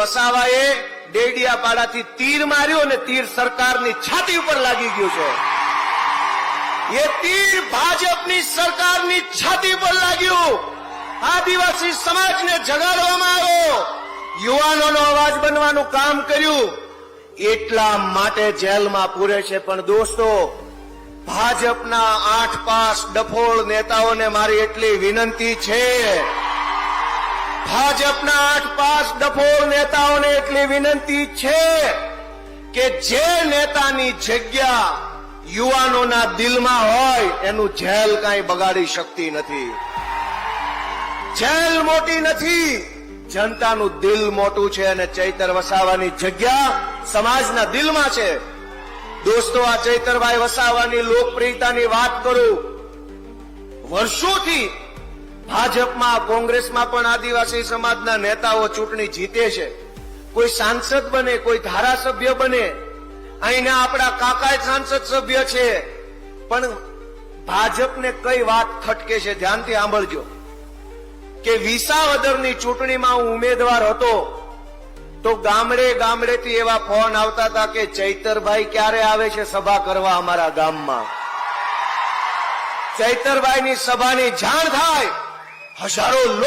વસાવાએ ડેડિયાપાડાથી તીર માર્યો અને તીર સરકારની છાતી ઉપર લાગી ગયું છે. એ તીર ભાજપની સરકારની છાતી પર લાગ્યું. આદિવાસી સમાજને જગાડવામાં આવ્યો. યુવાનોનો અવાજ બનવાનું કામ કર્યું. એટલા માટે જેલમાં પૂરે છે પણ દોસ્તો, ભાજપના આઠ પાસ ડફોળ નેતાઓને મારી એટલી વિનંતી છે. ભાજપના આઠ પાસ ડફોળ નેતાઓને એટલી વિનંતી છે કે જે નેતાની જગ્યા યુવાનોના દિલમાં હોય એનું જેલ કાંઈ બગાડી શકતી નથી. જેલ મોટી નથી, જનતાનું દિલ મોટું છે અને ચૈતર વસાવાની જગ્યા સમાજના દિલમાં છે. દોસ્તો, આ ચૈતરભાઈ વસાવાની લોકપ્રિયતાની વાત કરું. વર્ષોથી ભાજપમાં, કોંગ્રેસમાં પણ આદિવાસી સમાજના નેતાઓ ચૂંટણી જીતે છે. કોઈ સાંસદ બને, કોઈ ધારાસભ્ય બને, અહીંના આપણા કાકા સાંસદ સભ્ય છે. પણ ભાજપને કઈ વાત ખટકે છે, ધ્યાનથી સાંભળજો. કે વિસાવદરની ચૂંટણીમાં હું ઉમેદવાર હતો, તો ગામડે ગામડેથી એવા ફોન આવતા હતા કે ચૈતરભાઈ ક્યારે આવે છે સભા કરવા અમારા ગામમાં? ચૈતરભાઈની સભાની જાણ થાય. हजारों लोग